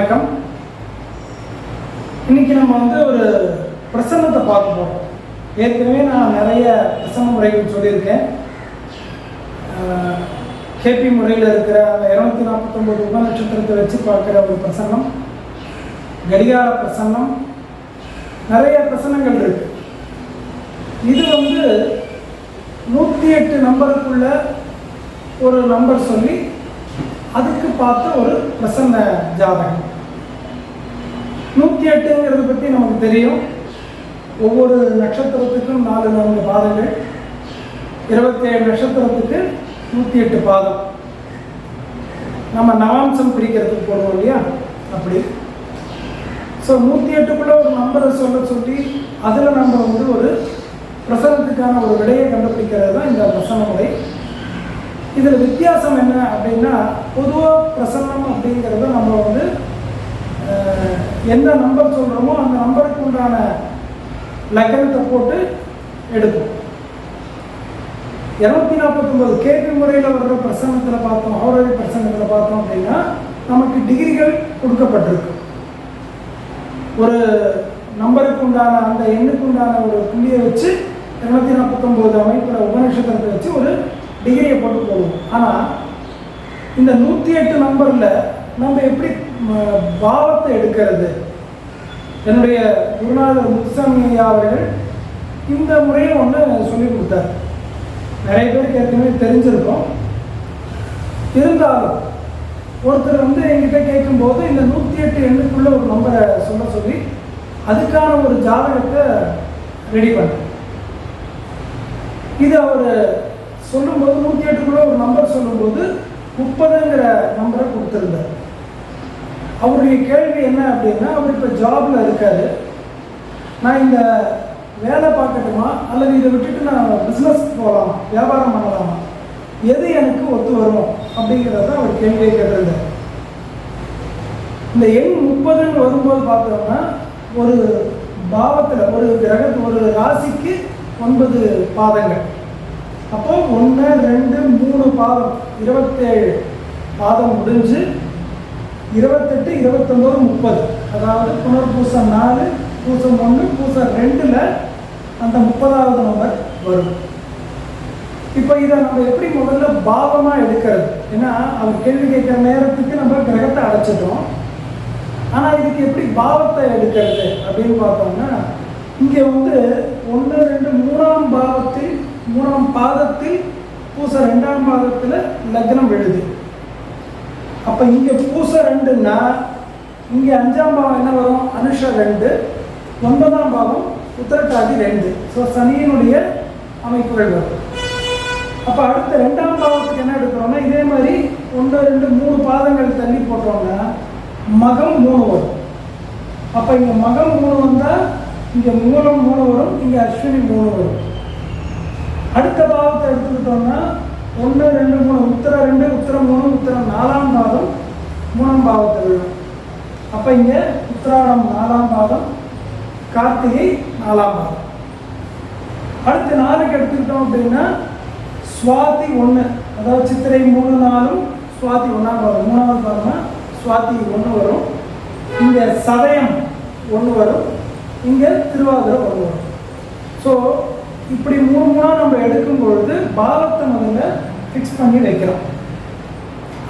வணக்கம். இன்னைக்கு நம்ம வந்து ஒரு பிரசன்னத்தை பார்க்க போகிறோம் ஏற்கனவே நான் நிறைய பிரசன்ன முறைகள் சொல்லியிருக்கேன். கேபி முறையில் இருக்கிற அந்த இரநூத்தி நாற்பத்தொம்பது உப நட்சத்திரத்தை வச்சு பார்க்குற ஒரு பிரசன்னம் கடிகார பிரசன்னம் நிறைய பிரசன்னங்கள் இருக்கு. இது வந்து நூற்றி எட்டு நம்பருக்குள்ள ஒரு நம்பர் சொல்லி அதுக்கு பார்த்த ஒரு பிரசன்ன ஜாதகம். நூற்றி எட்டுங்கிறத பற்றி நமக்கு தெரியும். ஒவ்வொரு நட்சத்திரத்துக்கும் நாலு நான்கு பாதங்கள். இருபத்தேழு நட்சத்திரத்துக்கு நூற்றி எட்டு பாதம். நம்ம நவாம்சம் பிரிக்கிறதுக்கு போடுவோம் இல்லையா? அப்படி. ஸோ நூற்றி எட்டுக்குள்ளே ஒரு நம்பரை சொல்ல சொல்லி அதில் நம்ம வந்து ஒரு பிரசனத்துக்கான ஒரு விடையை கண்டுபிடிக்கிறது தான் இந்த பிரசன முறை இதில் வித்தியாசம் என்ன அப்படின்னா பொதுவாக பிரசன்னம் அப்படிங்கிறத நம்ம வந்து என்ன எந்த நம்பர் சொல்கிறோமோ அந்த நம்பருக்கு உண்டான லக்கணத்தை போட்டு எடுப்போம். இரநூத்தி நாற்பத்தொம்பது கேபி முறையில் வர்ற பிரசன்னத்தில் பார்த்தோம் ஹோரரி பிரசன்னத்தில் பார்த்தோம் அப்படின்னா நமக்கு டிகிரிகள் கொடுக்கப்பட்டிருக்கு. ஒரு நம்பருக்கு உண்டான அந்த எண்ணுக்கு உண்டான ஒரு புள்ளியை வச்சு இரநூத்தி நாற்பத்தொம்போது அமைப்பில் உபநட்சத்திரத்தை வச்சு ஒரு டிகிரியை போட்டு போடுவோம். ஆனால் இந்த நூற்றி எட்டு நம்பரில் நம்ம எப்படி பாவத்தை எடுக்கிறது? என்னுடைய குருநாதர் முத்துசாமியா அவர்கள் இந்த முறையை ஒன்று சொல்லி கொடுத்தார். நிறைய பேருக்கு ஏற்கனவே தெரிஞ்சிருக்கோம். இருந்தாலும் ஒருத்தர் வந்து எங்கிட்ட கேட்கும்போது இந்த நூற்றி எட்டு எண்ணுக்குள்ள ஒரு நம்பரை சொல்ல சொல்லி அதுக்கான ஒரு ஜாதகத்தை ரெடி பண்ணேன். இது அவர் சொல்லும்போது நூற்றி எட்டுக்குள்ள ஒரு நம்பர் சொல்லும்போது முப்பதுங்கிற நம்பரை கொடுத்துருந்தார். அவருடைய கேள்வி என்ன அப்படின்னா அவர் இப்போ ஜாபில் இருக்காரு. நான் இந்த வேலை பார்க்கட்டுமா? அல்லது இதை விட்டுட்டு நான் பிஸ்னஸ் போகலாம்? வியாபாரம் பண்ணலாமா? எது எனக்கு ஒத்து வரும்? அப்படிங்கிறத அவர் கேள்வியை கேட்டிருந்தார். இந்த எண் முப்பதுன்னு வரும்போது பார்த்தோம்னா ஒரு பாவத்தில் ஒரு கிரகத்து ஒரு ராசிக்கு ஒன்பது பாதங்கள். அப்போ ஒன்று ரெண்டு மூணு பாதம் இருபத்தேழு பாதம் முடிஞ்சு இருபத்தெட்டு இருபத்தொம்போது முப்பது. அதாவது புனர்பூசம் நாலு பூசம் ஒன்று பூசம் ரெண்டில் அந்த முப்பதாவது நம்பர் வரும். இப்போ இதை நம்ம எப்படி முதல்ல பாவமாக எடுக்கிறது? ஏன்னா அவர் கேள்வி கேட்குற நேரத்துக்கு நம்ம கிரகத்தை அடைச்சிட்டோம். ஆனால் இதுக்கு எப்படி பாவத்தை எடுக்கிறது அப்படின்னு பார்த்தோம்னா இங்கே வந்து ஒன்று ரெண்டு மூணாம் பாவத்தில் மூணாம் பாதத்தில் பூச ரெண்டாம் பாதத்தில் லக்னம் எழுது. அப்போ இங்கே பூச ரெண்டுன்னா இங்கே அஞ்சாம் பாவம் என்ன வரும்? அனுஷ ரெண்டு. ஒன்பதாம் பாவம் உத்தரட்டாதி ரெண்டு. ஸோ சனியினுடைய அமைப்புகள் வரும். அப்போ அடுத்த ரெண்டாம் பாவத்துக்கு என்ன எடுக்கிறோம்னா இதே மாதிரி ஒன்று ரெண்டு மூணு பாதங்கள் தள்ளி போட்டோம்னா மகம் மூணு வரும். அப்போ இங்கே மகம் மூணு வந்தால் இங்கே மூலம் மூணு வரும் இங்கே அஸ்வினி மூணு வரும். அடுத்த பாவத்தை எடுத்துக்கிட்டோம்னா ஒன்று ரெண்டு மூணு உத்தரம் ரெண்டு உத்தரம் மூணு உத்தரம் நாலாம் பாதம் மூணாம் பாவத்தை விழும் அப்போ இங்கே உத்திராடம் நாலாம் பாதம் கார்த்திகை நாலாம் பாதம். அடுத்து நாளுக்கு எடுத்துக்கிட்டோம் அப்படின்னா சுவாதி ஒன்று அதாவது சித்திரை மூணு நாளும் சுவாதி ஒன்றாம் பாதம் மூணாவது பாதம்னா சுவாதி ஒன்று வரும். இங்கே சதயம் ஒன்று வரும் இங்கே திருவாதிரை ஒன்று வரும். ஸோ இப்படி மூணு மூணாக நம்ம எடுக்கும் பொழுது பாவத்தை முதல்ல ஃபிக்ஸ் பண்ணி வைக்கிறோம்.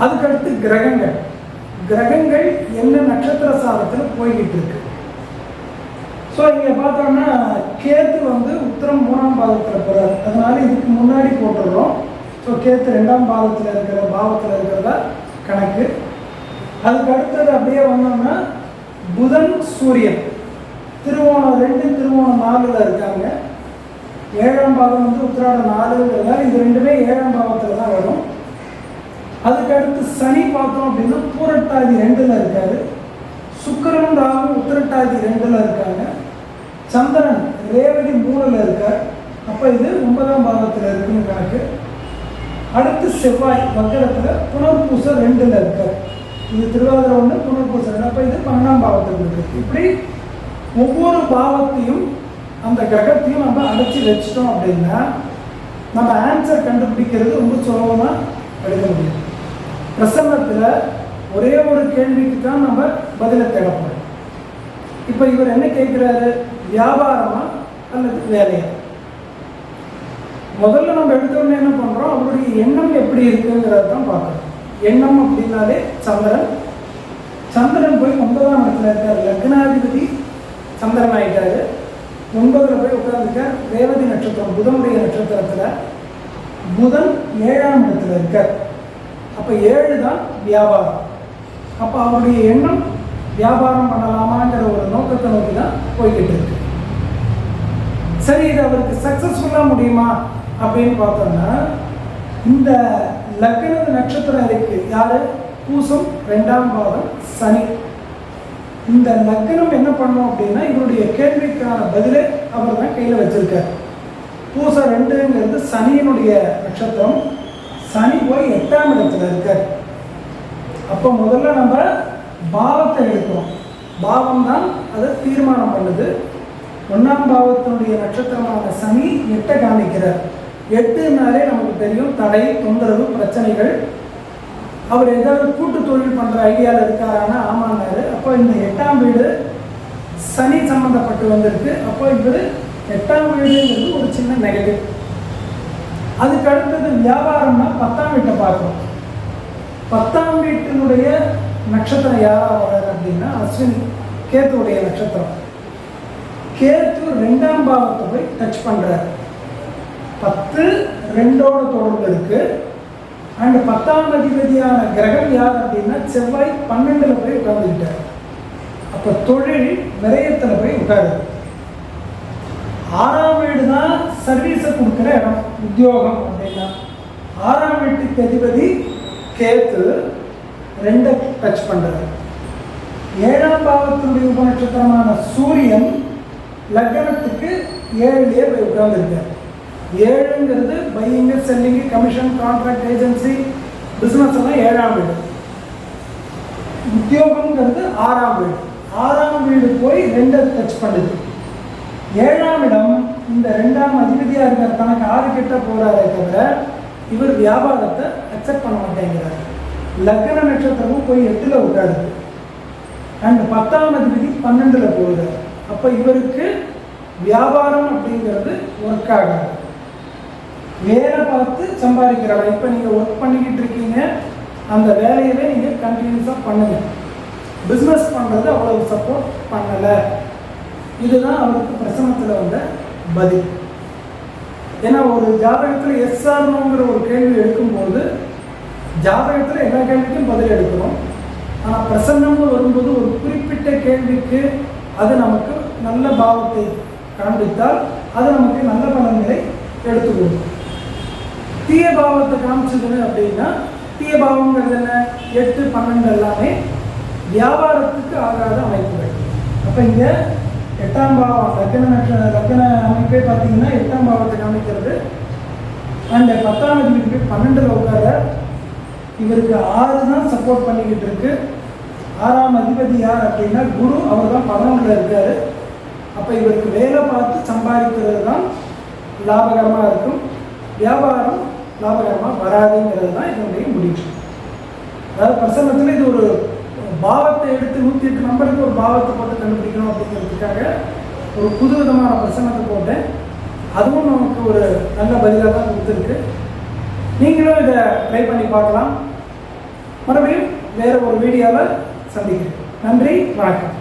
அதுக்கடுத்து கிரகங்கள். கிரகங்கள் என்ன நட்சத்திர சாதத்தில் போய்கிட்டு இருக்கு. ஸோ இங்கே பார்த்தோம்னா கேத்து வந்து உத்தரம் மூணாம் பாதத்தில் போகிறார் அதனால இதுக்கு முன்னாடி போட்டுடுறோம். ஸோ கேத்து ரெண்டாம் பாதத்தில் இருக்கிற பாவத்தில் இருக்கிறதா? கணக்கு. அதுக்கு அடுத்தது அப்படியே வந்தோம்னா புதன் சூரியன். திருவோணம் ரெண்டு திருவோணம் நாலில் இருக்காங்க. ஏழாம் பாகம் வந்து உத்திராட நாலுங்கிறதால இது ரெண்டுமே ஏழாம் பாவத்தில் தான் வரும். அதுக்கடுத்து சனி பார்த்தோம் அப்படின்னா பூரட்டாதி ரெண்டில் இருக்காரு. சுக்கிரனும் ராகும் உத்திரட்டாதி ரெண்டில் இருக்காங்க. சந்திரன் ரேவதி மூணில் இருக்கார். அப்போ இது ஒன்பதாம் பாவத்தில் இருக்குன்னு கணக்கு. அடுத்து செவ்வாய் வக்கரத்தில் புனர்பூச ரெண்டில் இருக்கார். இது திருவாதிரை ஒன்று புனர்பூச ரெண்டு. அப்போ இது பன்னெண்டாம் பாவத்தில் இருக்கு. இப்படி ஒவ்வொரு பாவத்தையும் அந்த கிரகத்தையும் நம்ம அடைச்சி வச்சிட்டோம் அப்படின்னா நம்ம ஆன்சர் கண்டுபிடிக்கிறது ரொம்ப சுலபமாக எடுக்க முடியும். பிரசன்னத்தில் ஒரே ஒரு கேள்விக்கு தான் நம்ம பதிலை தேடப்போம் இப்போ இவர் என்ன கேட்குறாரு? வியாபாரமா அல்லது வேலையா? முதல்ல நம்ம எடுத்தோடனே என்ன பண்ணுறோம் அவருடைய எண்ணம் எப்படி இருக்குங்கிறத தான் பார்க்குறோம் எண்ணம் அப்படின்னாலே சந்திரன். சந்திரன் போய் ஒன்பதாம் இடத்துல இருக்கார். லக்னாதிபதி சந்திரன் ஆகிட்டாரு ஒன்பதுல போய் உட்கார்ந்துருக்கார் ரேவதி நட்சத்திரம் புதனுடைய நட்சத்திரத்தில் புதன் ஏழாம் இடத்துல இருக்கார். அப்போ ஏழு தான் வியாபாரம். அப்போ அவருடைய எண்ணம் வியாபாரம் பண்ணலாமாங்கிற ஒரு நோக்கத்தை நோக்கி தான் போய்கிட்டு இருக்கு. சரி இது அவருக்கு சக்ஸஸ்ஃபுல்லாக முடியுமா அப்படின்னு பார்த்தோம்னா இந்த லக்ன நட்சத்திரம் இருக்கு. யாரு? பூசம் ரெண்டாம் பாதம் சனி. இந்த லக்னம் என்ன பண்ணோம் அப்படின்னா இவருடைய கேள்விக்கான பதிலே அவர் தான் கையில் வச்சிருக்கார். பூசா ரெண்டுங்கிறது சனியினுடைய நட்சத்திரம். சனி போய் எட்டாம் இடத்துல இருக்கார். அப்போ முதல்ல நம்ம பாவத்தை எடுக்கிறோம். பாவம் தான் அதை தீர்மானம் பண்ணுது. ஒன்றாம் பாவத்தினுடைய நட்சத்திரமான சனி எட்டை காமிக்கிறார் எட்டுனாலே நமக்கு தெரியும் தடை தொந்தரவு பிரச்சனைகள் அவர் ஏதாவது கூட்டு தொழில் பண்ணுற ஐடியாவில் இருக்காரானா ஆமாங்காரு அப்போ இந்த எட்டாம் வீடு சனி சம்மந்தப்பட்டு வந்திருக்கு. அப்போ இவர் எட்டாம் வீடுங்கிறது ஒரு சின்ன நெகட்டிவ் அதுக்கு அடுத்தது வியாபாரம்னா பத்தாம் வீட்டை பார்க்குறோம் பத்தாம் வீட்டினுடைய நட்சத்திரம் யாராக வர்றாரு அப்படின்னா அஸ்வினி கேத்துடைய நட்சத்திரம். கேத்து ரெண்டாம் பாவத்தை போய் டச் பண்ணுறாரு பத்து ரெண்டோட தொடர்பு இருக்குது அண்ட் பத்தாம் அதிபதியான கிரகம் யார் அப்படின்னா செவ்வாய் பன்னெண்டுல போய் உட்கார்ந்துக்கிட்டார். அப்போ தொழில் விரயத்துல போய் உட்காருது. ஆறாம் வீடு தான் சர்வீஸை கொடுக்குற இடம் உத்தியோகம் அப்படின்னா. ஆறாம் வீட்டுக்கு அதிபதி கேத்து ரெண்டை டச் பண்ணுறது ஏழாம் பாவத்தினுடைய உபநட்சத்திரமான சூரியன் லக்னத்துக்கு ஏழுலேயே போய் உட்கார்ந்துருக்காரு. ஏழுங்கிறது buying selling commission contract agency business எல்லாம் ஏழாம் வீடு. உத்தியோகம்ங்கிறது ஆறாம் வீடு. ஆறாம் வீடு போய் ரெண்டை டச் பண்ணுது. ஏழாம் இடம் இந்த ரெண்டாம் அதிபதியாக இருக்கிற தனக்கு ஆறு கிட்ட போகிறாரே தவிர இவர் வியாபாரத்தை அக்செப்ட் பண்ண மாட்டேங்கிறார். லக்ன நட்சத்திரமும் போய் எட்டில் உட்காருது. அண்ட் பத்தாம் அதிபதி பன்னெண்டில் போகிறார் அப்போ இவருக்கு வியாபாரம் அப்படிங்கிறது ஒர்க் ஆகாது. வேலை பார்த்து சம்பாதிக்கிறாங்க. இப்போ நீங்கள் ஒர்க் பண்ணிக்கிட்டு இருக்கீங்க. அந்த வேலையவே நீங்கள் கண்டினியூஸாக பண்ணுங்க. பிஸ்னஸ் பண்ணுறது அவ்வளவு சப்போர்ட் பண்ணலை. இதுதான் அவருக்கு பிரசனத்தில் வந்த பதில். ஏன்னா ஒரு ஜாதகத்தில் எஸ்ஆர்னுங்கிற ஒரு கேள்வி எடுக்கும்போது ஜாதகத்தில் எல்லா கேள்விக்கும் பதில் எடுக்கிறோம். ஆனால் பிரசன்னம்னு வரும்போது ஒரு குறிப்பிட்ட கேள்விக்கு அது நமக்கு நல்ல பாவத்தை காண்பித்தால் அது நமக்கு நல்ல பலன்களை எடுத்து கொடுக்கும் தீய பாவத்தை காமிச்சது அப்படின்னா தீய பாவங்கிறது என்ன? எட்டு பன்னெண்டு எல்லாமே வியாபாரத்துக்கு ஆகாத அமைப்புகள். அப்போ இங்கே எட்டாம் பாவம் ரத்தன ரத்தன அமைப்பே பார்த்தீங்கன்னா எட்டாம் பாவத்தை காமிக்கிறது. அந்த பத்தாம் அதிபதிக்கு பன்னெண்டில் உட்கார இவருக்கு ஆறு தான் சப்போர்ட் பண்ணிக்கிட்டு இருக்கு. ஆறாம் அதிபதி யார் அப்படின்னா குரு அவர் தான் பதினொன்றில் இருக்காரு. அப்போ இவருக்கு வேலை பார்த்து சம்பாதிக்கிறது தான் லாபகரமாக இருக்கும். வியாபாரம் லாபகரமாக வராதுங்கிறது தான் இதனுடைய முடிவு. அதாவது பிரசன்னத்தில் இது ஒரு பாவத்தை எடுத்து நூற்றி எட்டு நம்பருக்கு ஒரு பாவத்தை போட்டு கண்டுபிடிக்கணும் அப்படிங்கிறதுக்காக ஒரு புது விதமான பிரசன்னத்தை போட்டேன். அதுவும் நமக்கு ஒரு நல்ல பதிலாக தான் கொடுத்துருக்கு. நீங்களும் இதை ட்ரை பண்ணி பார்க்கலாம். மறுபடியும் வேறு ஒரு வீடியோவில் சந்திக்கிறேன். நன்றி வணக்கம்.